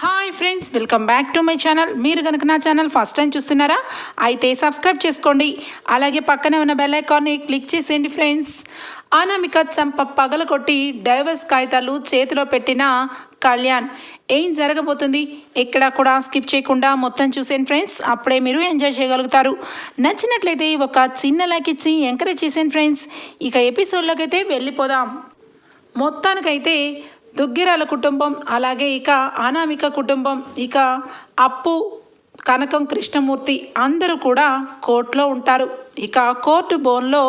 Hi friends welcome back to my channel మీరు కనుక నా ఛానల్ ఫస్ట్ టైం చూస్తున్నారా అయితే సబ్స్క్రైబ్ చేసుకోండి. అలాగే పక్కనే ఉన్న బెల్ ఐకాన్ని క్లిక్ చేసేయండి ఫ్రెండ్స్ అనామిక చంప పగల కొట్టి డైవర్స్ కాగితాలు చేతిలో పెట్టిన కళ్యాణ్. ఏం జరగబోతుంది? ఎక్కడ కూడా స్కిప్ చేయకుండా మొత్తం చూసేయండి ఫ్రెండ్స్ అప్పుడే మీరు ఎంజాయ్ చేయగలుగుతారు. నచ్చినట్లయితే ఒక చిన్న లైక్ ఇచ్చి ఎంకరేజ్ చేసేయండి ఫ్రెండ్స్ ఇక ఎపిసోడ్లోకి అయితే వెళ్ళిపోదాం. మొత్తానికైతే దుగ్గిరాల కుటుంబం అలాగే ఇక అనామిక కుటుంబం ఇక అప్పు కనకం కృష్ణమూర్తి అందరూ కూడా కోర్టులో ఉంటారు. ఇక కోర్టు బోన్లో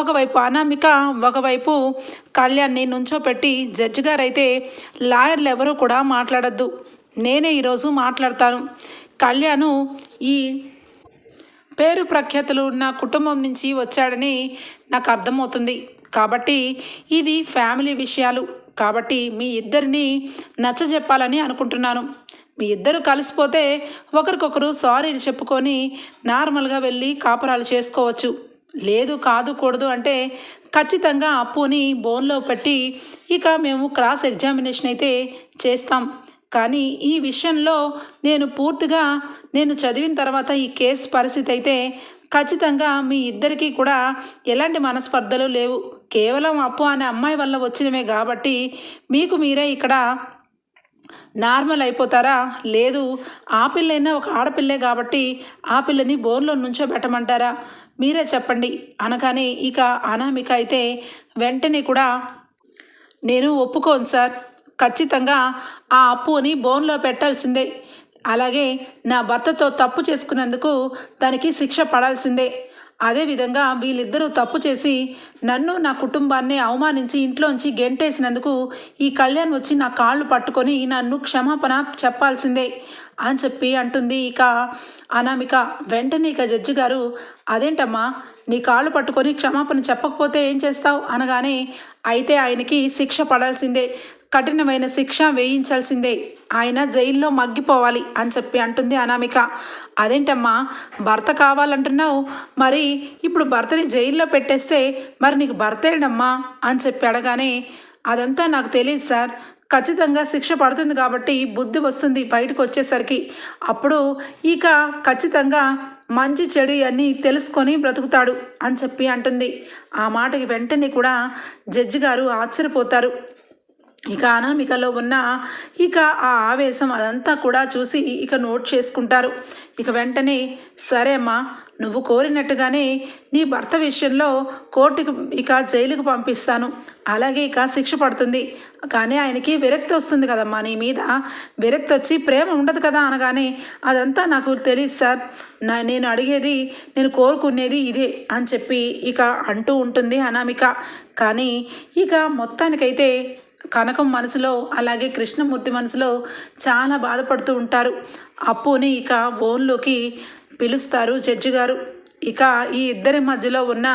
ఒకవైపు అనామిక ఒకవైపు కళ్యాణ్ని నుంచోపెట్టి జడ్జి గారైతే లాయర్లు ఎవరూ కూడా మాట్లాడద్దు. నేనే ఈరోజు మాట్లాడతాను. కళ్యాణ్ ఈ పేరు ప్రఖ్యాతులు ఉన్న కుటుంబం నుంచి వచ్చాడని నాకు అర్థమవుతుంది. కాబట్టి ఇది ఫ్యామిలీ విషయాలు. కాబట్టి మీ ఇద్దరిని నచ్చజెప్పాలని అనుకుంటున్నాను. మీ ఇద్దరు కలిసిపోతే ఒకరికొకరు సారీ చెప్పుకొని నార్మల్గా వెళ్ళి కాపురాలు చేసుకోవచ్చు. లేదు కాదు కూడదు అంటే ఖచ్చితంగా అప్పుని బోన్లో పెట్టి ఇక మేము క్రాస్ ఎగ్జామినేషన్ అయితే చేస్తాం. కానీ ఈ విషయంలో నేను పూర్తిగా నేను చదివిన తర్వాత ఈ కేసు పరిస్థితి అయితే ఖచ్చితంగా మీ ఇద్దరికీ కూడా ఎలాంటి మనస్పర్ధలు లేవు. కేవలం అప్పు అనే అమ్మాయి వల్ల వచ్చినవే కాబట్టి మీకు మీరే ఇక్కడ నార్మల్ అయిపోతారా? లేదు ఆ పిల్లైనా ఒక ఆడపిల్లే కాబట్టి ఆ పిల్లని బోన్లో నుంచో పెట్టమంటారా? మీరే చెప్పండి. అనగానే ఇక అనామిక అయితే వెంటనే కూడా నేను ఒప్పుకోను సార్. ఖచ్చితంగా ఆ అప్పుని బోన్లో పెట్టాల్సిందే. అలాగే నా భర్తతో తప్పు చేసుకున్నందుకు దానికి శిక్ష పడాల్సిందే. అదేవిధంగా వీళ్ళిద్దరూ తప్పు చేసి నన్ను నా కుటుంబాన్ని అవమానించి ఇంట్లోంచి గెంటేసినందుకు ఈ కళ్యాణ్ వచ్చి నా కాళ్ళు పట్టుకొని నన్ను క్షమాపణ చెప్పాల్సిందే అని చెప్పి అంటుంది. ఇక అనామిక వెంటనే ఇక జడ్జి గారు అదేంటమ్మా నీ కాళ్ళు పట్టుకొని క్షమాపణ చెప్పకపోతే ఏం చేస్తావు? అనగానే అయితే ఆయనకి శిక్ష పడాల్సిందే. కఠినమైన శిక్ష వేయించాల్సిందే. ఆయన జైల్లో మగ్గిపోవాలి అని చెప్పి అంటుంది అనామిక. అదేంటమ్మా భర్త కావాలంటున్నావు? మరి ఇప్పుడు భర్తని జైల్లో పెట్టేస్తే మరి నీకు భర్త ఏడమ్మా? అని చెప్పి అడగానే అదంతా నాకు తెలియదు సార్. ఖచ్చితంగా శిక్ష పడుతుంది కాబట్టి బుద్ధి వస్తుంది బయటకు వచ్చేసరికి. అప్పుడు ఇక ఖచ్చితంగా మంచి చెడు అన్నీ తెలుసుకొని బ్రతుకుతాడు అని చెప్పి అంటుంది. ఆ మాటకి వెంటనే కూడా జడ్జి గారు ఆశ్చర్యపోతారు. ఇక అనామికలో ఉన్న ఇక ఆ ఆవేశం అదంతా కూడా చూసి ఇక నోట్ చేసుకుంటారు. ఇక వెంటనే సరే అమ్మా నువ్వు కోరినట్టుగానే నీ భర్త విషయంలో కోర్టుకు ఇక జైలుకు పంపిస్తాను. అలాగే ఇక శిక్ష పడుతుంది. కానీ ఆయనకి విరక్తి వస్తుంది కదమ్మా నీ మీద. విరక్తి వచ్చి ప్రేమ ఉండదు కదా అనగానే అదంతా నాకు తెలియదు సార్. నా నేను అడిగేది నేను కోరుకునేది ఇదే అని చెప్పి ఇక అంటూ ఉంటుంది అనామిక. కానీ ఇక మొత్తానికైతే కనకం మనసులో అలాగే కృష్ణమూర్తి మనసులో చాలా బాధపడుతూ ఉంటారు. అప్పుని ఇక బోన్లోకి పిలుస్తారు జడ్జి గారు. ఇక ఈ ఇద్దరి మధ్యలో ఉన్న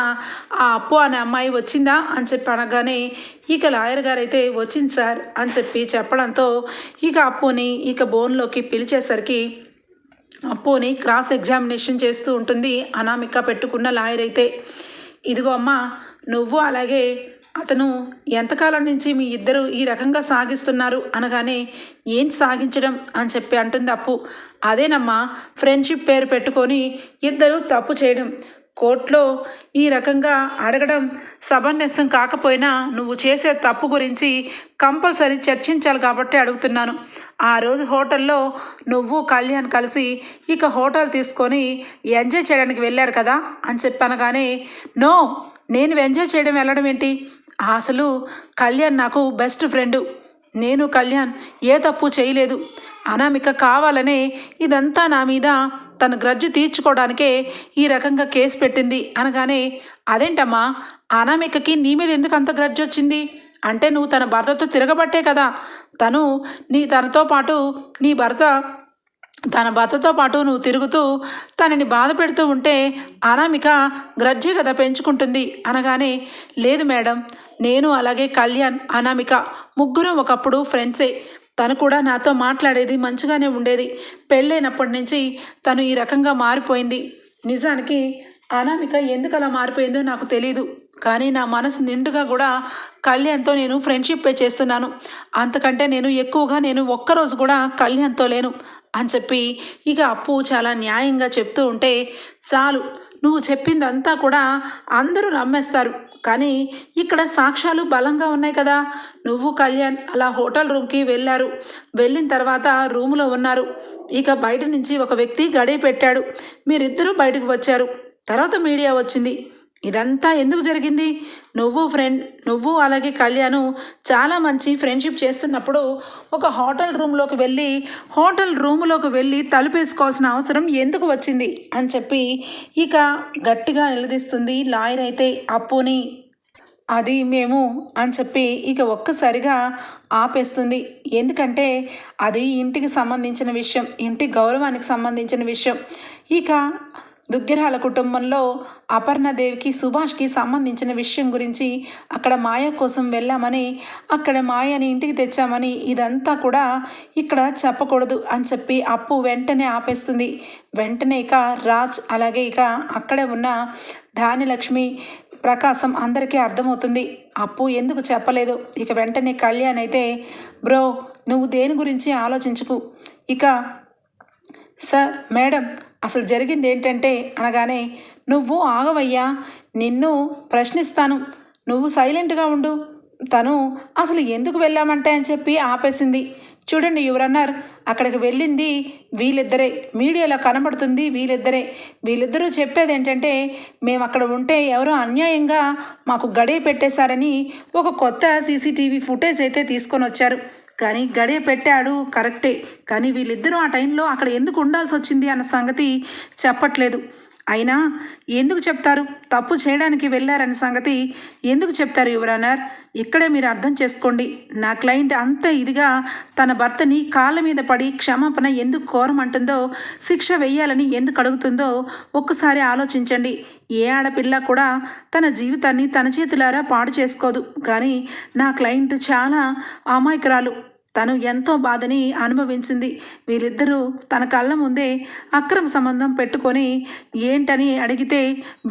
ఆ అప్పు అనే అమ్మాయి వచ్చిందా అని చెప్పి అనగానే ఇక లాయర్ గారు అయితే వచ్చింది సార్ అని చెప్పి చెప్పడంతో ఇక అప్పుని ఇక బోన్లోకి పిలిచేసరికి అప్పుని క్రాస్ ఎగ్జామినేషన్ చేస్తూ ఉంటుంది అనామిక పెట్టుకున్న లాయర్ అయితే. ఇదిగో అమ్మ నువ్వు అలాగే అతను ఎంతకాలం నుంచి మీ ఇద్దరు ఈ రకంగా సాగిస్తున్నారు అనగానే ఏం సాగించడం అని చెప్పి అంటుంది అప్పు. అదేనమ్మా ఫ్రెండ్షిప్ పేరు పెట్టుకొని ఇద్దరు తప్పు చేయడం. కోర్టులో ఈ రకంగా అడగడం సమంజసం కాకపోయినా నువ్వు చేసే తప్పు గురించి కంపల్సరీ చర్చించాలి కాబట్టి అడుగుతున్నాను. ఆ రోజు హోటల్లో నువ్వు కళ్యాణ్ కలిసి ఇక హోటల్ తీసుకొని ఎంజాయ్ చేయడానికి వెళ్ళారు కదా అని చెప్పనగానే నో నేను ఎంజాయ్ చేయడం వెళ్ళడం ఏంటి? అసలు కళ్యాణ్ నాకు బెస్ట్ ఫ్రెండు. నేను కళ్యాణ్ ఏ తప్పు చేయలేదు. అనామిక కావాలనే ఇదంతా నా మీద తన గ్రజ్జు తీర్చుకోవడానికే ఈ రకంగా కేసు పెట్టింది అనగానే అదేంటమ్మా? అనామికకి నీ మీద ఎందుకు అంత గ్రజ్జు వచ్చింది? అంటే నువ్వు తన భర్తతో తిరగబట్టే కదా. తను నీ తనతో పాటు నీ భర్త తన భర్తతో పాటు నువ్వు తిరుగుతూ తనని బాధ పెడుతూ ఉంటే అనామిక గ్రజ్జే కదా పెంచుకుంటుంది. అనగానే లేదు మేడం. నేను అలాగే కళ్యాణ్ అనామిక ముగ్గురం ఒకప్పుడు ఫ్రెండ్సే తను కూడా నాతో మాట్లాడేది మంచిగానే ఉండేది. పెళ్ళైనప్పటి నుంచి తను ఈ రకంగా మారిపోయింది. నిజానికి అనామిక ఎందుకు అలా మారిపోయిందో నాకు తెలియదు కానీ నా మనసు నిండుగా కూడా కళ్యాణ్తో నేను ఫ్రెండ్షిప్ చేస్తున్నాను. అంతకంటే నేను ఎక్కువగా నేను ఒక్కరోజు కూడా కళ్యాణ్తో లేను అని చెప్పి ఇక అప్పు చాలా న్యాయంగా చెప్తూ ఉంటే చాలు. నువ్వు చెప్పిందంతా కూడా అందరూ నమ్మేస్తారు. కానీ ఇక్కడ సాక్ష్యాలు బలంగా ఉన్నాయి కదా. నువ్వు కళ్యాణ్ అలా హోటల్ రూమ్కి వెళ్ళారు. వెళ్ళిన తర్వాత రూములో ఉన్నారు. ఇక బయట నుంచి ఒక వ్యక్తి గడియ పెట్టాడు. మీరిద్దరూ బయటకు వచ్చారు. తర్వాత మీడియా వచ్చింది. ఇదంతా ఎందుకు జరిగింది? నువ్వు ఫ్రెండ్ నువ్వు అలాగే కళ్యాణ్ చాలా మంచి ఫ్రెండ్షిప్ చేస్తున్నప్పుడు ఒక హోటల్ రూమ్లోకి వెళ్ళి హోటల్ రూమ్లోకి వెళ్ళి తలుపేసుకోవాల్సిన అవసరం ఎందుకు వచ్చింది? అని చెప్పి ఇక గట్టిగా నిలదీస్తుంది లాయర్ అయితే అప్పుని అది మేము అని చెప్పి ఇక ఒక్కసారిగా ఆపేస్తుంది. ఎందుకంటే అది ఇంటికి సంబంధించిన విషయం ఇంటి గౌరవానికి సంబంధించిన విషయం. ఇక దుగ్గిరాల కుటుంబంలో అపర్ణదేవికి సుభాష్కి సంబంధించిన విషయం గురించి అక్కడ మాయ కోసం వెళ్ళామని అక్కడ మాయని ఇంటికి తెచ్చామని ఇదంతా కూడా ఇక్కడ చెప్పకూడదు అని చెప్పి అప్పు వెంటనే ఆపేస్తుంది. వెంటనే ఇక రాజ్ అలాగే ఇక అక్కడే ఉన్న ధాన్యలక్ష్మి ప్రకాశం అందరికీ అర్థమవుతుంది. అప్పు ఎందుకు చెప్పలేదు? ఇక వెంటనే కళ్యాణ్ అయితే బ్రో నువ్వు దేని గురించి ఆలోచించుకు? ఇక సార్ మేడం అసలు జరిగింది ఏంటంటే అనగానే నువ్వు ఆగవయ్యా నిన్ను ప్రశ్నిస్తాను. నువ్వు సైలెంట్గా ఉండు. తను అసలు ఎందుకు వెళ్ళామంటే? అని చెప్పి ఆపేసింది. చూడండి యువరన్నర్ అక్కడికి వెళ్ళింది వీళ్ళిద్దరే. మీడియాలో కనబడుతుంది వీళ్ళిద్దరే. వీళ్ళిద్దరూ చెప్పేది ఏంటంటే మేము అక్కడ ఉంటే ఎవరో అన్యాయంగా మాకు గడియ పెట్టేశారని ఒక కొత్త సీసీటీవీ ఫుటేజ్ అయితే తీసుకొని వచ్చారు. కానీ గడియ పెట్టాడు కరెక్టే. కానీ వీళ్ళిద్దరూ ఆ టైంలో అక్కడ ఎందుకు ఉండాల్సి వచ్చింది అన్న సంగతి చెప్పట్లేదు. అయినా ఎందుకు చెప్తారు? తప్పు చేయడానికి వెళ్ళారన్న సంగతి ఎందుకు చెప్తారు యువరానర్ ఇక్కడే మీరు అర్థం చేసుకోండి. నా క్లయింట్ అంత ఇదిగా తన భర్తని కాళ్ళ మీద పడి క్షమాపణ ఎందుకు కోరమంటుందో శిక్ష వెయ్యాలని ఎందుకు అడుగుతుందో ఒక్కసారి ఆలోచించండి. ఏ ఆడపిల్ల కూడా తన జీవితాన్ని తన చేతులారా పాడు చేసుకోదు. కానీ నా క్లయింట్ చాలా అమాయకురాలు. తను ఎంతో బాధని అనుభవించింది. వీరిద్దరూ తన కళ్ళ ముందే అక్రమ సంబంధం పెట్టుకొని ఏంటని అడిగితే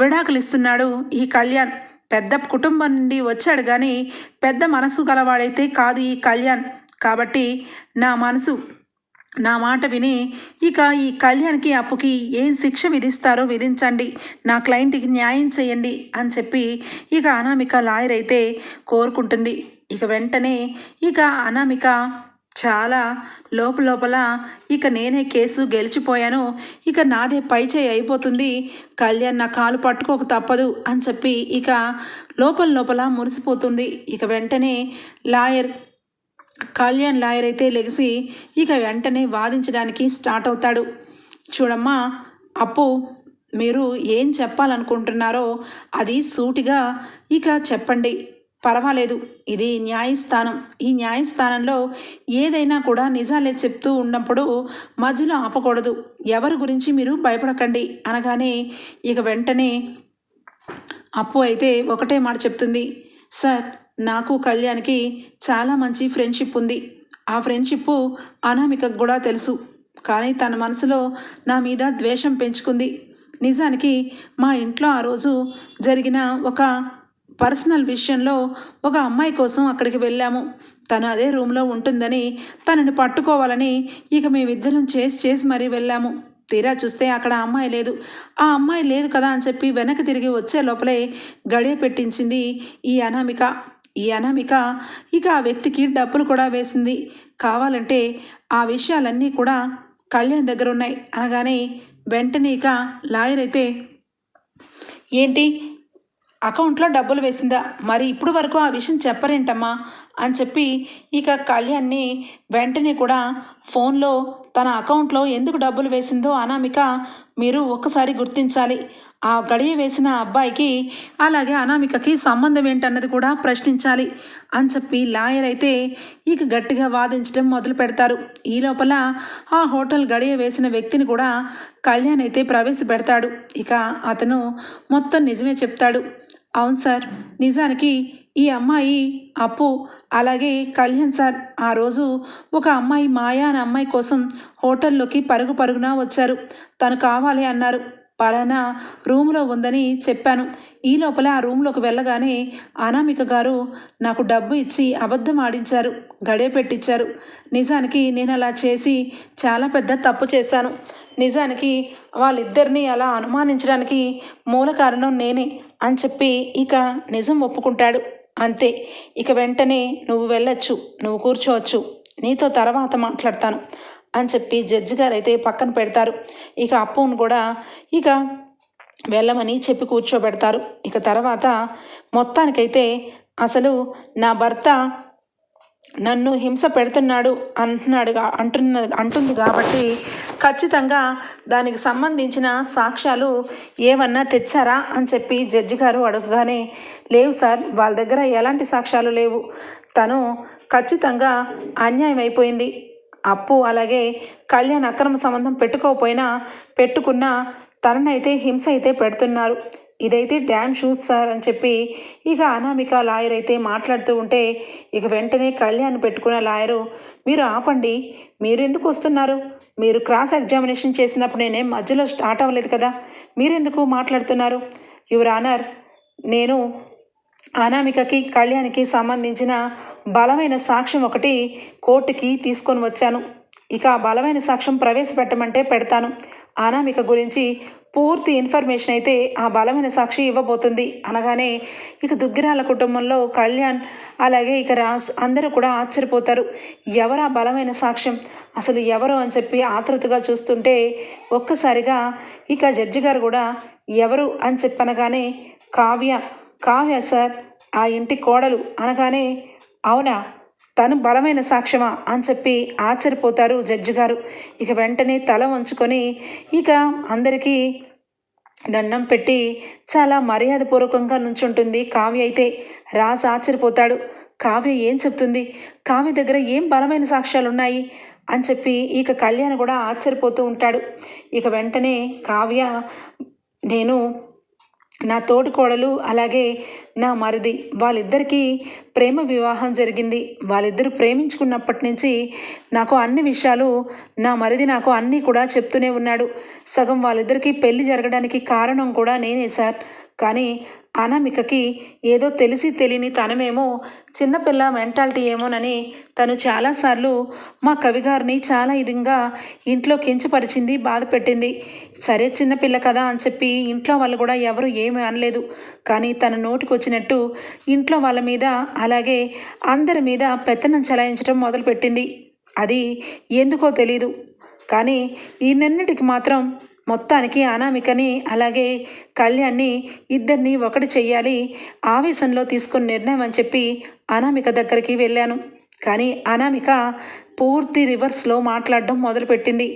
విడాకులు ఇస్తున్నాడు ఈ కళ్యాణ్. పెద్ద కుటుంబం నుండి వచ్చాడు కానీ పెద్ద మనసు గలవాడైతే కాదు ఈ కళ్యాణ్. కాబట్టి నా మనసు నా మాట విని ఇక ఈ కళ్యాణ్కి అప్పుకి ఏం శిక్ష విధిస్తారో విధించండి. నా క్లయింట్కి న్యాయం చేయండి అని చెప్పి ఇక అనామిక లాయర్ అయితే కోరుకుంటుంది. ఇక వెంటనే ఇక అనామిక చాలా లోపల లోపల ఇక నేనే కేసు గెలిచిపోయాను ఇక నాదే పై చేయి అయిపోతుంది కళ్యాణ్ నా కాలు పట్టుకోక తప్పదు అని చెప్పి ఇక లోపల లోపల మురిసిపోతుంది. ఇక వెంటనే లాయర్ కళ్యాణ్ లాయర్ అయితే లెగిసి ఇక వెంటనే వాదించడానికి స్టార్ట్ అవుతాడు. చూడమ్మా అప్పు మీరు ఏం చెప్పాలనుకుంటున్నారో అది సూటిగా ఇక చెప్పండి. పర్వాలేదు ఇది న్యాయస్థానం. ఈ న్యాయస్థానంలో ఏదైనా కూడా నిజాలే చెప్తూ ఉన్నప్పుడు మధ్యలో ఆపకూడదు. ఎవరి గురించి మీరు భయపడకండి అనగానే ఇక వెంటనే అప్పు అయితే ఒకటే మాట చెప్తుంది. సార్ నాకు కళ్యాణ్కి చాలా మంచి ఫ్రెండ్షిప్ ఉంది. ఆ ఫ్రెండ్షిప్ అనామికకు కూడా తెలుసు. కానీ తన మనసులో నా మీద ద్వేషం పెంచుకుంది. నిజానికి మా ఇంట్లో ఆ రోజు జరిగిన ఒక పర్సనల్ విషయంలో ఒక అమ్మాయి కోసం అక్కడికి వెళ్ళాము. తను అదే రూమ్లో ఉంటుందని తనని పట్టుకోవాలని ఇక మేమిద్దరం చేసి చేసి మరీ వెళ్ళాము. తీరా చూస్తే అక్కడ అమ్మాయి లేదు. ఆ అమ్మాయి లేదు కదా అని చెప్పి వెనక్కి తిరిగి వచ్చే లోపలే గడియ పెట్టించింది ఈ అనామిక. ఈ అనామిక ఇక ఆ వ్యక్తికి డబ్బులు కూడా వేసింది. కావాలంటే ఆ విషయాలన్నీ కూడా కళ్యాణ్ దగ్గర ఉన్నాయి. అనగానే వెంటనే ఇక లాయర్ అయితే ఏంటి? అకౌంట్లో డబ్బులు వేసిందా? మరి ఇప్పుడు వరకు ఆ విషయం చెప్పరేంటమ్మా? అని చెప్పి ఇక కళ్యాణ్ని వెంటనే కూడా ఫోన్లో తన అకౌంట్లో ఎందుకు డబ్బులు వేసిందో అనామిక మీరు ఒక్కసారి గుర్తించాలి. ఆ గడియ వేసిన అబ్బాయికి అలాగే అనామికకి సంబంధం ఏంటన్నది కూడా ప్రశ్నించాలి అని చెప్పి లాయర్ అయితే ఇక గట్టిగా వాదించడం మొదలు పెడతారు. ఈ లోపల ఆ హోటల్ గడియ వేసిన వ్యక్తిని కూడా కళ్యాణ్ అయితే ప్రవేశపెడతాడు. ఇక అతను మొత్తం నిజమే చెప్తాడు. అవును సార్. నిజానికి ఈ అమ్మాయి అప్పు అలాగే కళ్యాణ్ సార్ ఆ రోజు ఒక అమ్మాయి మాయా అనే అమ్మాయి కోసం హోటల్లోకి పరుగు పరుగున వచ్చారు. తను కావాలి అన్నారు. పలానా రూమ్లో ఉందని చెప్పాను. ఈ లోపల ఆ రూమ్లోకి వెళ్ళగానే అనామిక గారు నాకు డబ్బు ఇచ్చి అబద్ధం ఆడించారు గడియ పెట్టించారు నిజానికి నేను అలా చేసి చాలా పెద్ద తప్పు చేశాను. నిజానికి వాళ్ళిద్దరిని అలా అనుమానించడానికి మూల కారణం నేనే అని చెప్పి ఇక నిజం ఒప్పుకుంటాడు. అంతే ఇక వెంటనే నువ్వు వెళ్ళొచ్చు నువ్వు కూర్చోవచ్చు. నీతో తర్వాత మాట్లాడతాను. అని చెప్పి జడ్జి గారు అయితే పక్కన పెడతారు. ఇక అప్పును కూడా ఇక వెళ్ళమని చెప్పి కూర్చోబెడతారు. ఇక తర్వాత మొత్తానికైతే అసలు నా భర్త నన్ను హింస పెడుతున్నాడు అంటున్నాడు అంటున్న అంటుంది కాబట్టి ఖచ్చితంగా దానికి సంబంధించిన సాక్ష్యాలు ఏమన్నా తెచ్చారా అని చెప్పి జడ్జి గారు అడగగానే లేవు సార్ వాళ్ళ దగ్గర ఎలాంటి సాక్ష్యాలు లేవు. తను ఖచ్చితంగా అన్యాయం అయిపోయింది అప్పు అలాగే కళ్యాణ్ అక్రమ సంబంధం పెట్టుకోకపోయినా పెట్టుకున్న తననైతే హింస అయితే పెడుతున్నారు. ఇదైతే డ్యామ్ షూట్ సార్ అని చెప్పి ఇక అనామిక లాయర్ అయితే మాట్లాడుతూ ఉంటే ఇక వెంటనే కళ్యాణ్ పెట్టుకున్న లాయరు మీరు ఆపండి మీరు ఎందుకు వస్తున్నారు? మీరు క్రాస్ ఎగ్జామినేషన్ చేసినప్పుడు నేనే మధ్యలో స్టార్ట్ అవ్వలేదు కదా మీరెందుకు మాట్లాడుతున్నారు? యువర్ ఆనర్ నేను అనామికకి కళ్యాణ్కి సంబంధించిన బలమైన సాక్ష్యం ఒకటి కోర్టుకి తీసుకొని వచ్చాను. ఇక ఆ బలమైన సాక్ష్యం ప్రవేశపెట్టమంటే పెడతాను. అనామిక గురించి పూర్తి ఇన్ఫర్మేషన్ అయితే ఆ బలమైన సాక్షి ఇవ్వబోతుంది. అనగానే ఇక దుగ్గిరాల కుటుంబంలో కళ్యాణ్ అలాగే ఇక రాస్ అందరూ కూడా ఆశ్చర్యపోతారు. ఎవరా ఆ బలమైన సాక్ష్యం? అసలు ఎవరు అని చెప్పి ఆతృతగా చూస్తుంటే ఒక్కసారిగా ఇక జడ్జి గారు కూడా ఎవరు అని చెప్పనగానే కావ్య కావ్య సార్ ఆ ఇంటి కోడలు అనగానే అవునా తను బలమైన సాక్ష్యమా అని చెప్పి ఆశ్చర్యపోతారు జడ్జి గారు. ఇక వెంటనే తల వంచుకొని ఇక అందరికీ దండం పెట్టి చాలా మర్యాదపూర్వకంగా నుంచుంటుంది కావ్య అయితే. రాజు ఆశ్చర్యపోతాడు. కావ్య ఏం చెప్తుంది? కావ్య దగ్గర ఏం బలమైన సాక్ష్యాలు ఉన్నాయి అని చెప్పి ఇక కళ్యాణ్ కూడా ఆశ్చర్యపోతూ ఉంటాడు. ఇక వెంటనే కావ్య నేను నా తోటి కోడలు అలాగే నా మరిది వాళ్ళిద్దరికీ ప్రేమ వివాహం జరిగింది. వాళ్ళిద్దరు ప్రేమించుకున్నప్పటి నుంచి నాకు అన్ని విషయాలు నా మరిది నాకు అన్నీ కూడా చెప్తూనే ఉన్నాడు. సగం వాళ్ళిద్దరికీ పెళ్ళి జరగడానికి కారణం కూడా నేనే సార్. కానీ అనామికకి ఏదో తెలిసి తెలియని తనమేమో చిన్నపిల్ల మెంటాలిటీ ఏమోనని తను చాలాసార్లు మా కవిగారిని చాలా ఇదిగా ఇంట్లో కించపరిచింది బాధ పెట్టింది. సరే చిన్నపిల్ల కదా అని చెప్పి ఇంట్లో వాళ్ళు కూడా ఎవరు ఏమీ అనలేదు. కానీ తన నోటికి వచ్చినట్టు ఇంట్లో వాళ్ళ మీద అలాగే అందరి మీద పెత్తనం చలాయించడం మొదలుపెట్టింది. అది ఎందుకో తెలీదు. కానీ ఈ నిన్నటికి మాత్రం మొత్తానికి అనామికని అలాగే కళ్యాణ్ని ఇద్దరిని ఒకటి చెయ్యాలి ఆవేశంలో తీసుకున్న నిర్ణయం అని చెప్పి అనామిక దగ్గరికి వెళ్ళాను. కానీ అనామిక పూర్తి రివర్స్లో మాట్లాడడం మొదలుపెట్టింది.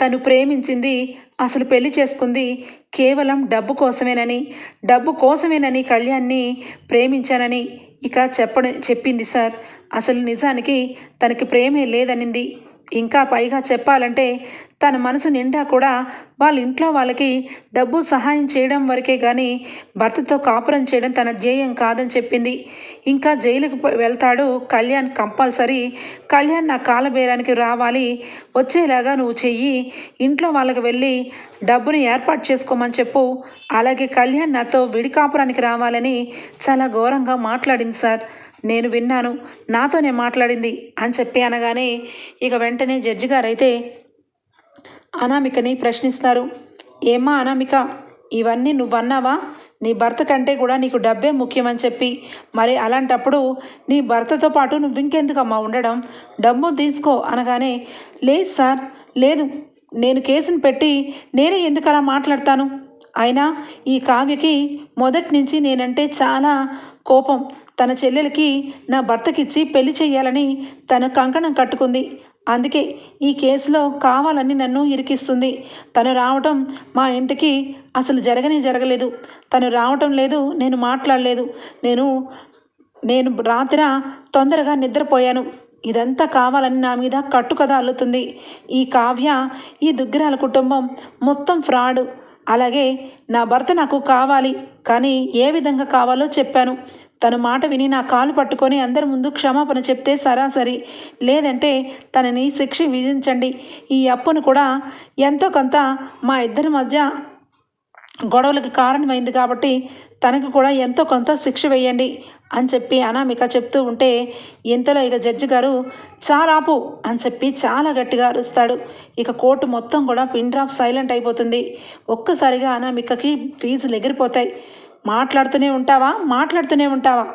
తను ప్రేమించింది అసలు పెళ్ళి చేసుకుంది కేవలం డబ్బు కోసమేనని డబ్బు కోసమేనని కళ్యాణ్ని ప్రేమించానని ఇక చెప్పడం చెప్పింది సార్. అసలు నిజానికి తనకి ప్రేమే లేదనింది. ఇంకా పైగా చెప్పాలంటే తన మనసు నిండా కూడా వాళ్ళ ఇంట్లో వాళ్ళకి డబ్బు సహాయం చేయడం వరకే కానీ భర్తతో కాపురం చేయడం తన ధ్యేయం కాదని చెప్పింది. ఇంకా జైలుకు వెళ్తాడు కళ్యాణ్ కంపల్సరీ. కళ్యాణ్ నా కాలబేరానికి రావాలి. వచ్చేలాగా నువ్వు చెయ్యి. ఇంట్లో వాళ్ళకి వెళ్ళి డబ్బుని ఏర్పాటు చేసుకోమని చెప్పు. అలాగే కళ్యాణ్ నాతో విడి కాపురానికి రావాలని చాలా ఘోరంగా మాట్లాడింది సార్. నేను విన్నాను. నాతోనే మాట్లాడింది అని చెప్పి అనగానే ఇక వెంటనే జడ్జి గారైతే అనామికని ప్రశ్నిస్తారు. ఏమ్మా అనామిక ఇవన్నీ నువ్వన్నావా? నీ భర్త కంటే కూడా నీకు డబ్బే ముఖ్యమని చెప్పి. మరి అలాంటప్పుడు నీ భర్తతో పాటు నువ్వు ఇంకెందుకమ్మా ఉండడం? డబ్బు తీసుకో అనగానే లేదు సార్ లేదు. నేను కేసును పెట్టి నేనే ఎందుకు అలా మాట్లాడతాను? అయినా ఈ కావ్యకి మొదటి నుంచి నేనంటే చాలా కోపం. తన చెల్లెలకి నా భర్తకిచ్చి పెళ్ళి చేయాలని తన కంకణం కట్టుకుంది. అందుకే ఈ కేసులో కావాలని నన్ను ఇరికిస్తుంది. తను రావటం మా ఇంటికి అసలు జరగనే జరగలేదు. తను రావటం లేదు నేను మాట్లాడలేదు. నేను నేను రాత్రి తొందరగా నిద్రపోయాను. ఇదంతా కావాలని నా మీద కట్టుకథ అల్లుతుంది. ఈ కావ్య ఈ దుగ్గిరాల కుటుంబం మొత్తం ఫ్రాడ్. అలాగే నా భర్త నాకు కావాలి కానీ ఏ విధంగా కావాలో చెప్పాను. తన మాట విని నా కాలు పట్టుకొని అందరి ముందు క్షమాపణ చెప్తే సరాసరి. లేదంటే తనని శిక్ష విధించండి. ఈ అప్పును కూడా ఎంతో కొంత మా ఇద్దరి మధ్య గొడవలకు కారణమైంది కాబట్టి తనకు కూడా ఎంతో కొంత శిక్ష వేయండి అని చెప్పి అనామిక చెప్తూ ఉంటే ఇంతలో ఇక జడ్జి గారు చాలా ఆపు అని చెప్పి చాలా గట్టిగా అరుస్తాడు. ఇక కోర్టు మొత్తం కూడా పిన్ డ్రాప్ సైలెంట్ అయిపోతుంది. ఒక్కసారిగా అనామికకి ఫీజులు ఎగిరిపోతాయి. మాట్లాడుతూనే ఉంటావా? మాట్లాడుతూనే ఉంటావా?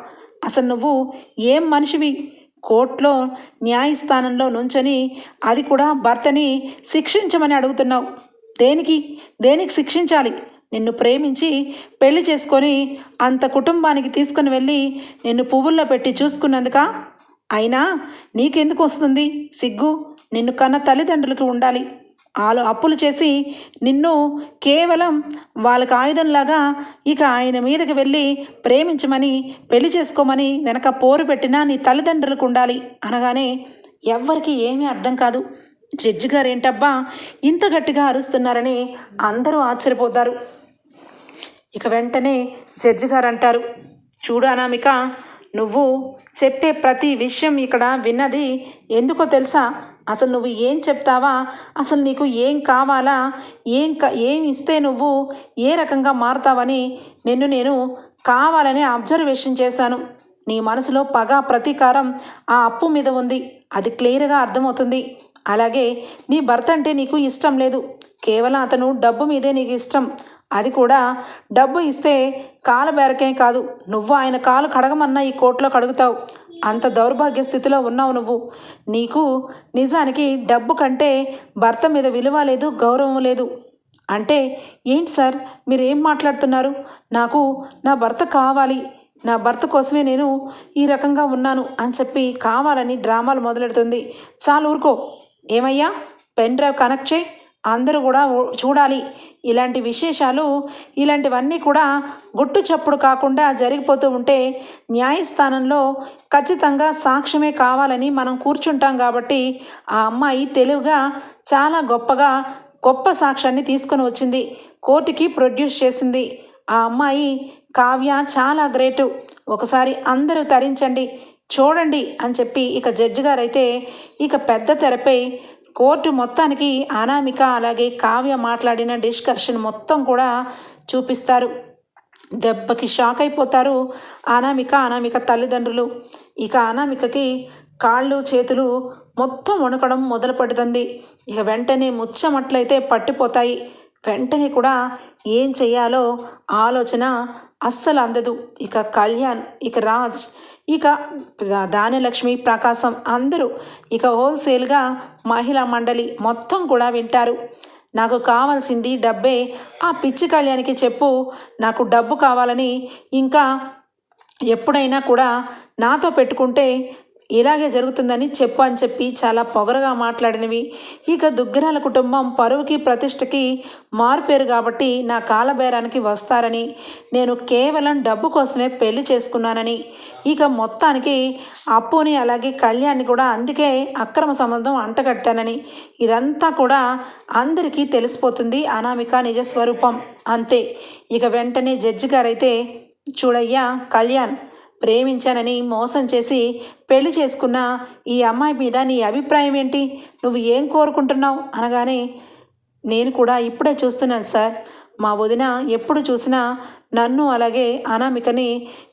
అసలు నువ్వు ఏం మనిషివి? కోర్టులో న్యాయస్థానంలో నుంచొని అది కూడా భర్తని శిక్షించమని అడుగుతున్నావు. దేనికి? దేనికి శిక్షించాలి? నిన్ను ప్రేమించి పెళ్ళి చేసుకొని అంత కుటుంబానికి తీసుకుని వెళ్ళి నిన్ను పువ్వుల్లో పెట్టి చూసుకున్నందుక? అయినా నీకెందుకు వస్తుంది? సిగ్గు? నిన్ను కన్న తల్లిదండ్రులకు ఉండాలి. వాళ్ళు అప్పులు చేసి నిన్ను కేవలం వాళ్ళకి ఆయుధంలాగా ఇక ఆయన మీదకి వెళ్ళి ప్రేమించమని పెళ్ళి చేసుకోమని వెనక పోరు పెట్టినా నీ తల్లిదండ్రులకు ఉండాలి అనగానే ఎవ్వరికి ఏమీ అర్థం కాదు. జడ్జి గారు ఏంటబ్బా ఇంత గట్టిగా అరుస్తున్నారని అందరూ ఆశ్చర్యపోతారు. ఇక వెంటనే జడ్జి గారు అంటారు చూడు అనామిక నువ్వు చెప్పే ప్రతి విషయం ఇక్కడ విన్నది ఎందుకో తెలుసా? అసలు నువ్వు ఏం చెప్తావా? అసలు నీకు ఏం కావాలా? ఏం క ఏం ఇస్తే నువ్వు ఏ రకంగా మారుతావని నిన్ను నేను కావాలని అబ్జర్వేషన్ చేశాను. నీ మనసులో పగ ప్రతీకారం ఆ అప్పు మీద ఉంది. అది క్లియర్గా అర్థమవుతుంది. అలాగే నీ భర్త అంటే నీకు ఇష్టం లేదు. కేవలం అతను డబ్బు మీదే నీకు ఇష్టం. అది కూడా డబ్బు ఇస్తే కాలు బేరకే కాదు. నువ్వు ఆయన కాలు కడగమన్నా ఈ కోర్టులో కడుగుతావు అంత దౌర్భాగ్య స్థితిలో ఉన్నావు నువ్వు. నీకు నిజానికి డబ్బు కంటే భర్త మీద విలువ లేదు గౌరవం లేదు. అంటే ఏంటి సార్? మీరు ఏం మాట్లాడుతున్నారు? నాకు నా భర్త కావాలి. నా భర్త కోసమే నేను ఈ రకంగా ఉన్నాను అని చెప్పి కావాలని డ్రామాలు మొదలెడుతుంది. చాలు ఊరుకో. ఏమయ్యా? పెన్ డ్రైవ్ కనెక్ట్ చేయి. అందరూ కూడా చూడాలి. ఇలాంటి విశేషాలు ఇలాంటివన్నీ కూడా గుట్టు చప్పుడు కాకుండా జరిగిపోతూ ఉంటే న్యాయస్థానంలో ఖచ్చితంగా సాక్ష్యమే కావాలని మనం కూర్చుంటాం కాబట్టి ఆ అమ్మాయి తెలివిగా చాలా గొప్పగా గొప్ప సాక్ష్యాన్ని తీసుకొని వచ్చింది. కోర్టుకి ప్రొడ్యూస్ చేసింది. ఆ అమ్మాయి కావ్య చాలా గ్రేటు. ఒకసారి అందరూ తరించండి చూడండి అని చెప్పి ఇక జడ్జి గారైతే ఇక పెద్ద తెరపై కోర్టు మొత్తానికి అనామిక అలాగే కావ్య మాట్లాడిన డిస్కషన్ మొత్తం కూడా చూపిస్తారు. దెబ్బకి షాక్ అయిపోతారు అనామిక అనామిక తల్లిదండ్రులు. ఇక అనామికకి కాళ్ళు చేతులు మొత్తం వణకడం మొదలు పెడుతుంది ఇక వెంటనే ముచ్చమట్లయితే పట్టిపోతాయి. వెంటనే కూడా ఏం చేయాలో ఆలోచన అస్సలు అందదు. ఇక కళ్యాణ్ ఇక రాజ్ ఇక దానిలక్ష్మి ప్రకాశం అందరూ ఇక హోల్సేల్గా మహిళా మండలి మొత్తం కూడా వింటారు. నాకు కావాల్సింది డబ్బే. ఆ పిచ్చి కళ్యాణికి చెప్పు. నాకు డబ్బు కావాలని ఇంకా ఎప్పుడైనా కూడా నాతో పెట్టుకుంటే ఇలాగే జరుగుతుందని చెప్పు అని చెప్పి చాలా పొగరగా మాట్లాడినవి. ఇక దుగ్గిరాల కుటుంబం పరువుకి ప్రతిష్టకి మారుపేరు కాబట్టి నా కాలబేరానికి వస్తారని నేను కేవలం డబ్బు కోసమే పెళ్ళి చేసుకున్నానని. ఇక మొత్తానికి అప్పుని అలాగే కళ్యాణ్ని కూడా అందుకే అక్రమ సంబంధం అంటగట్టానని. ఇదంతా కూడా అందరికీ తెలిసిపోతుంది అనామిక నిజస్వరూపం అంతే. ఇక వెంటనే జడ్జి గారైతే చూడయ్యా కళ్యాణ్ ప్రేమించానని మోసం చేసి పెళ్ళి చేసుకున్న ఈ అమ్మాయి మీద నీ అభిప్రాయం ఏంటి? నువ్వు ఏం కోరుకుంటున్నావు? అనగానే నేను కూడా ఇప్పుడే చూస్తున్నాను సార్. మా వదిన ఎప్పుడు చూసినా నన్ను అలాగే అనామికని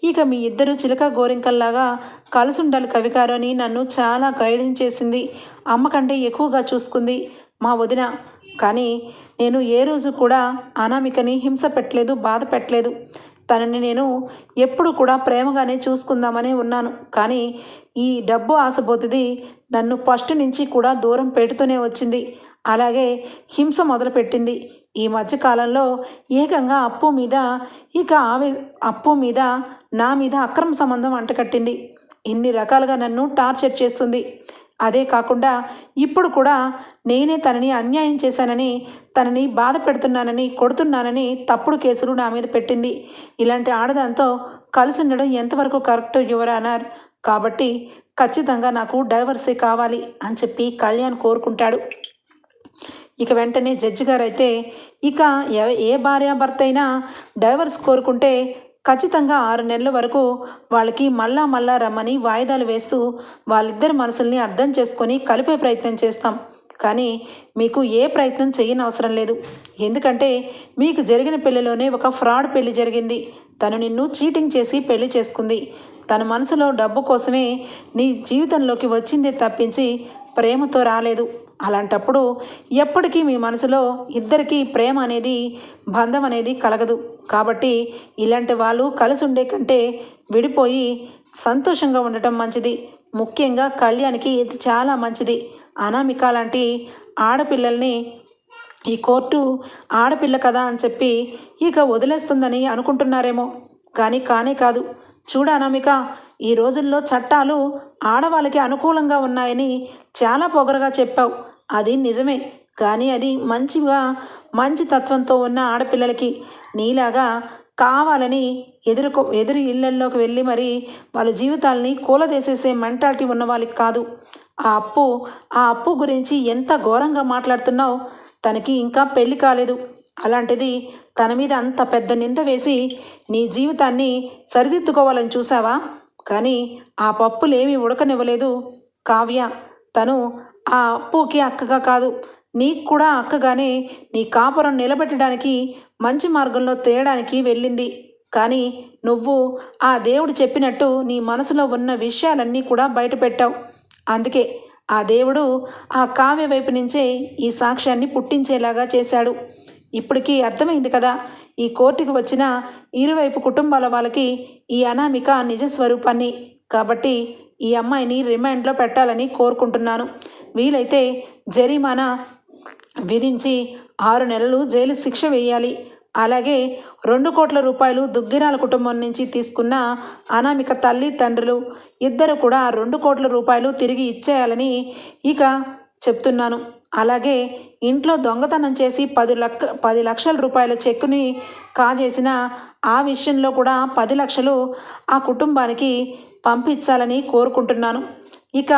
ఇక మీ ఇద్దరు చిలక గోరింకల్లాగా కలుసుండాలి కవిగారు అని నన్ను చాలా గైడెన్స్ చేసింది. అమ్మ కంటే ఎక్కువగా చూసుకుంది మా వదిన. కానీ నేను ఏ రోజు కూడా అనామికని హింస పెట్టలేదు బాధ పెట్టలేదు. తనని నేను ఎప్పుడు కూడా ప్రేమగానే చూసుకుందామనే ఉన్నాను. కానీ ఈ డబ్బు ఆశబోతిది నన్ను ఫస్ట్ నుంచి కూడా దూరం పెడుతూనే వచ్చింది. అలాగే హింస మొదలుపెట్టింది. ఈ మధ్యకాలంలో ఏకంగా అప్పు మీద ఇక ఆవే అప్పు మీద నా మీద అక్రమ సంబంధం అంటకట్టింది. ఇన్ని రకాలుగా నన్ను టార్చర్ చేస్తుంది. అదే కాకుండా ఇప్పుడు కూడా నేనే తనని అన్యాయం చేశానని తనని బాధ పెడుతున్నానని కొడుతున్నానని తప్పుడు కేసులు నా మీద పెట్టింది. ఇలాంటి ఆడదాంతో కలిసి ఉండడం ఎంతవరకు కరెక్ట్ యువర్ అన్నారు. కాబట్టి ఖచ్చితంగా నాకు డైవర్సే కావాలి అని చెప్పి కళ్యాణ్ కోరుకుంటాడు. ఇక వెంటనే జడ్జి గారు అయితే ఇక ఏ భార్యాభర్త అయినా డైవర్స్ కోరుకుంటే ఖచ్చితంగా ఆరు నెలల వరకు వాళ్ళకి మళ్ళా మళ్ళా రమ్మని వాయిదాలు వేస్తూ వాళ్ళిద్దరి మనసుల్ని అర్థం చేసుకొని కలిపే ప్రయత్నం చేస్తాం. కానీ మీకు ఏ ప్రయత్నం చేయని అవసరం లేదు. ఎందుకంటే మీకు జరిగిన పెళ్ళిలోనే ఒక ఫ్రాడ్ పెళ్ళి జరిగింది. తను నిన్ను చీటింగ్ చేసి పెళ్ళి చేసుకుంది. తన మనసులో డబ్బు కోసమే నీ జీవితంలోకి వచ్చిందే తప్పించి ప్రేమతో రాలేదు. అలాంటప్పుడు ఎప్పటికీ మీ మనసులో ఇద్దరికీ ప్రేమ అనేది బంధం అనేది కలగదు. కాబట్టి ఇలాంటి వాళ్ళు కలిసి ఉండే కంటే విడిపోయి సంతోషంగా ఉండటం మంచిది. ముఖ్యంగా కళ్యాణ్కి ఇది చాలా మంచిది. అనామిక లాంటి ఆడపిల్లల్ని ఈ కోర్టు ఆడపిల్ల కదా అని చెప్పి ఇక వదిలేస్తుందని అనుకుంటున్నారేమో. కానీ కానే కాదు. చూడ అనామిక ఈ రోజుల్లో చట్టాలు ఆడవాళ్ళకి అనుకూలంగా ఉన్నాయని చాలా పొగరగా చెప్పావు. అది నిజమే. కానీ అది మంచిగా మంచి తత్వంతో ఉన్న ఆడపిల్లలకి నీలాగా కావాలని ఎదురుకో ఎదురు ఇళ్ళల్లోకి వెళ్ళి మరి వాళ్ళ జీవితాలని కూలదేసేసే మెంటాలిటీ ఉన్న వాళ్ళకి కాదు. ఆ అప్పు ఆ అప్పు గురించి ఎంత ఘోరంగా మాట్లాడుతున్నావు? తనకి ఇంకా పెళ్ళి కాలేదు. అలాంటిది తన మీద అంత పెద్ద నింద వేసి నీ జీవితాన్ని సరిదిద్దుకోవాలని చూసావా? కానీ ఆ పప్పులేమీ ఉడకనివ్వలేదు. కావ్య తను ఆ అప్పుకి అక్కగా కాదు. నీకు కూడా అక్కగానే నీ కాపురం నిలబెట్టడానికి మంచి మార్గంలో తేయడానికి వెళ్ళింది. కానీ నువ్వు ఆ దేవుడు చెప్పినట్టు నీ మనసులో ఉన్న విషయాలన్నీ కూడా బయటపెట్టావు. అందుకే ఆ దేవుడు ఆ కావ్య వైపు నుంచే ఈ సాక్ష్యాన్ని పుట్టించేలాగా చేశాడు. ఇప్పటికీ అర్థమైంది కదా ఈ కోర్టుకు వచ్చిన ఇరువైపు కుటుంబాల వాళ్ళకి ఈ అనామిక నిజ స్వరూపాన్ని కాబట్టి ఈ అమ్మాయిని రిమాండ్లో పెట్టాలని కోరుకుంటున్నాను. వీలైతే జరిమానా విధించి ఆరు నెలలు జైలు శిక్ష వేయాలి. అలాగే రెండు కోట్ల రూపాయలు దుగ్గిరాల కుటుంబం నుంచి తీసుకున్న అనామిక తల్లి తండ్రులు ఇద్దరు కూడా రెండు కోట్ల రూపాయలు తిరిగి ఇచ్చేయాలని ఇక చెప్తున్నాను. అలాగే ఇంట్లో దొంగతనం చేసి పది లక్ష పది లక్షల రూపాయల చెక్కుని కాజేసిన ఆ విషయంలో కూడా పది లక్షలు ఆ కుటుంబానికి పంపించాలని కోరుకుంటున్నాను. ఇక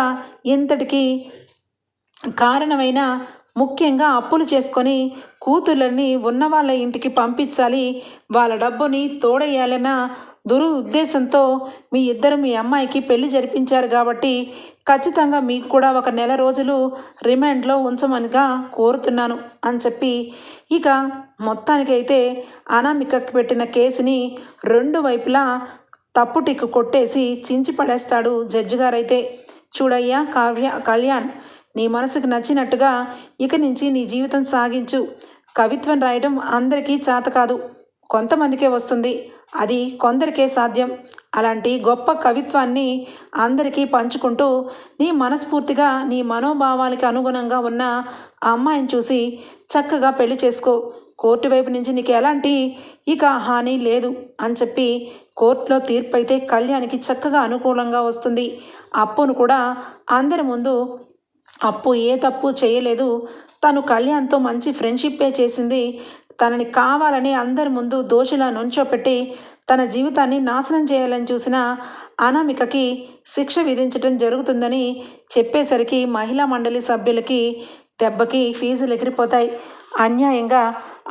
ఇంతటికి కారణమైన ముఖ్యంగా అప్పులు చేసుకొని కూతుర్లన్నీ ఉన్న వాళ్ళ ఇంటికి పంపించాలి వాళ్ళ డబ్బుని తోడేయాలన్న దురు ఉద్దేశంతో మీ ఇద్దరు మీ అమ్మాయికి పెళ్ళి జరిపించారు కాబట్టి ఖచ్చితంగా మీకు కూడా ఒక నెల రోజులు రిమాండ్లో ఉంచమనిగా కోరుతున్నాను అని చెప్పి ఇక మొత్తానికైతే అనామికకు పెట్టిన కేసుని రెండు వైపులా తప్పుటిక్కు కొట్టేసి చించి పడేస్తాడు జడ్జి గారైతే చూడయ్యా కావ్య కళ్యాణ్ నీ మనసుకు నచ్చినట్టుగా ఇక నుంచి నీ జీవితం సాగించు. కవిత్వం రాయడం అందరికీ చేత కాదు. కొంతమందికే వస్తుంది. అది కొందరికే సాధ్యం. అలాంటి గొప్ప కవిత్వాన్ని అందరికీ పంచుకుంటూ నీ మనస్ఫూర్తిగా నీ మనోభావాలకి అనుగుణంగా ఉన్న ఆ అమ్మాయిని చూసి చక్కగా పెళ్ళి చేసుకో. కోర్టు వైపు నుంచి నీకు ఎలాంటి ఇక హాని లేదు అని చెప్పి కోర్టులో తీర్పు అయితే కళ్యాణ్కి చక్కగా అనుకూలంగా వస్తుంది. అప్పును కూడా అందరి ముందు అప్పు ఏ తప్పు చేయలేదు. తను కళ్యాణ్తో మంచి ఫ్రెండ్షిప్పే చేసింది. తనని కావాలని అందరి ముందు దోషిలా నుంచోపెట్టి తన జీవితాన్ని నాశనం చేయాలని చూసిన అనామికకి శిక్ష విధించటం జరుగుతుందని చెప్పేసరికి మహిళా మండలి సభ్యులకి దెబ్బకి ఫీజులు ఎగిరిపోతాయి. అన్యాయంగా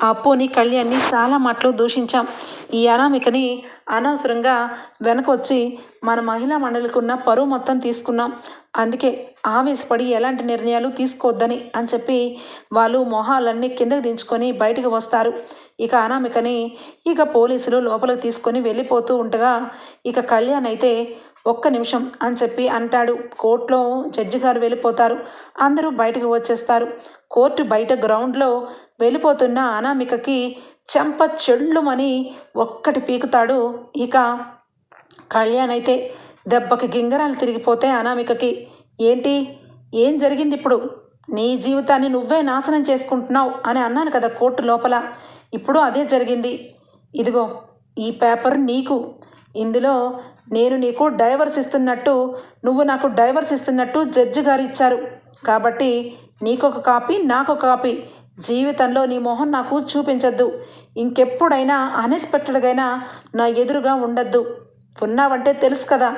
ఆ అప్పుని కళ్యాణ్ని చాలా మాటలు దూషించాం. ఈ అనామికని అనవసరంగా వెనకొచ్చి మన మహిళా మండలికి ఉన్న పరువు మొత్తం తీసుకున్నాం. అందుకే ఆవేశపడి ఎలాంటి నిర్ణయాలు తీసుకోవద్దని అని చెప్పి వాళ్ళు మొహాలన్నీ కిందకు దించుకొని బయటకు వస్తారు. ఇక అనామికని ఇక పోలీసులు లోపలికి తీసుకొని వెళ్ళిపోతూ ఉండగా ఇక కళ్యాణ్ అయితే ఒక్క నిమిషం అని చెప్పి అంటాడు. కోర్టులో జడ్జి గారు వెళ్ళిపోతారు. అందరూ బయటకు వచ్చేస్తారు. కోర్టు బయట గ్రౌండ్లో వెళ్ళిపోతున్న అనామికకి చెంప చెళ్ళుమని ఒక్కటి పీకుతాడు. ఇక కళ్యాణ్ అయితే దెబ్బకి గింగరాలు తిరిగిపోతే అనామికకి ఏంటి? ఏం జరిగింది ఇప్పుడు? నీ జీవితాన్ని నువ్వే నాశనం చేసుకుంటున్నావు అని అన్నాను కదా కోర్టు లోపల. ఇప్పుడు అదే జరిగింది. ఇదిగో ఈ పేపర్ నీకు. ఇందులో నేను నీకు డైవర్స్ ఇస్తున్నట్టు నువ్వు నాకు డైవర్స్ ఇస్తున్నట్టు జడ్జి గారు ఇచ్చారు. కాబట్టి నీకొక కాపీ నాకొక కాపీ. జీవితంలో నీ మొహం నాకు చూపించద్దు. ఇంకెప్పుడైనా అన్ఎక్స్పెక్టెడ్గా నా ఎదురుగా ఉండద్దు. ఉన్నావంటే తెలుసు కదా.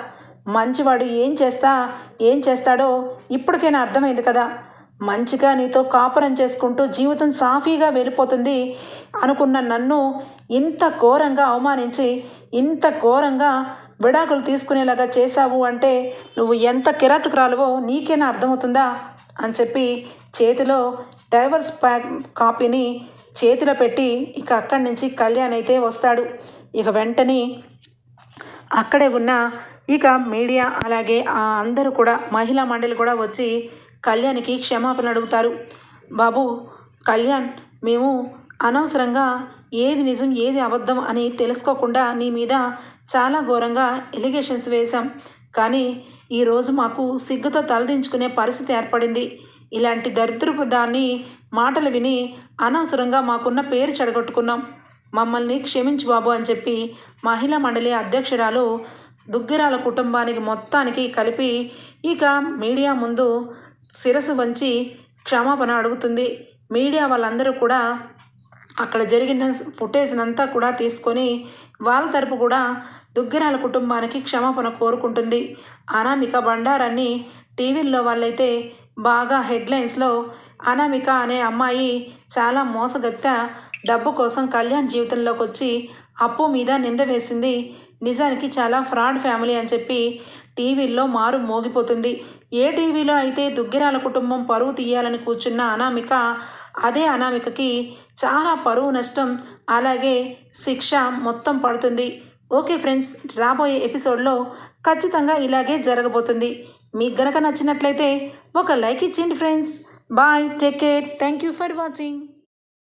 మంచివాడు ఏం చేస్తా ఏం చేస్తాడో ఇప్పటికైనా అర్థమైంది కదా. మంచిగా నీతో కాపురం చేసుకుంటూ జీవితం సాఫీగా వెళ్ళిపోతుంది అనుకున్న నన్ను ఇంత ఘోరంగా అవమానించి ఇంత ఘోరంగా విడాకులు తీసుకునేలాగా చేశావు అంటే నువ్వు ఎంత కిరాతకురాలువో నీకేనా అర్థమవుతుందా? అని చెప్పి చేతిలో డైవర్స్ ప్యాక్ కాపీని చేతిలో పెట్టి ఇక అక్కడి నుంచి కళ్యాణ్ అయితే వస్తాడు. ఇక వెంటనే అక్కడే ఉన్న ఇక మీడియా అలాగే ఆ అందరూ కూడా మహిళా మండలి కూడా వచ్చి కళ్యాణ్కి క్షమాపణ అడుగుతారు. బాబు కళ్యాణ్ మేము అనవసరంగా ఏది నిజం ఏది అబద్ధం అని తెలుసుకోకుండా నీ మీద చాలా ఘోరంగా ఎలిగేషన్స్ వేశాం. కానీ ఈరోజు మాకు సిగ్గుతో తలదించుకునే పరిస్థితి ఏర్పడింది. ఇలాంటి దరిద్రపు దాన్ని మాటలు విని అనవసరంగా మాకున్న పేరు చెడగొట్టుకున్నాం. మమ్మల్ని క్షమించు బాబు అని చెప్పి మహిళా మండలి అధ్యక్షురాలు దుగ్గిరాల కుటుంబానికి మొత్తానికి కలిపి ఇక మీడియా ముందు శిరసు వంచి క్షమాపణ అడుగుతుంది. మీడియా వాళ్ళందరూ కూడా అక్కడ జరిగిన ఫుటేజ్నంతా కూడా తీసుకొని వాళ్ళ తరపు కూడా దుగ్గిరాల కుటుంబానికి క్షమాపణ కోరుకుంటుంది. అనామిక బండారాన్ని టీవీల్లో వాళ్ళైతే బాగా హెడ్లైన్స్లో అనామిక అనే అమ్మాయి చాలా మోసగత్త డబ్బు కోసం కళ్యాణ్ జీవితంలోకి వచ్చి అప్పు మీద నింద వేసింది. నిజానికి చాలా ఫ్రాడ్ ఫ్యామిలీ అని చెప్పి టీవీల్లో మారు మోగిపోతుంది. ఏ టీవీలో అయితే దుగ్గిరాల కుటుంబం పరువు తీయాలని కూర్చున్న అనామిక అదే అనామికకి చాలా పరువు నష్టం అలాగే శిక్ష మొత్తం పడుతుంది. ఓకే ఫ్రెండ్స్ రాబోయే ఎపిసోడ్లో ఖచ్చితంగా ఇలాగే జరగబోతుంది. మీకు గనక నచ్చినట్లయితే ఒక లైక్ ఇచ్చేయండి friends. Bye take care. Thank you for watching.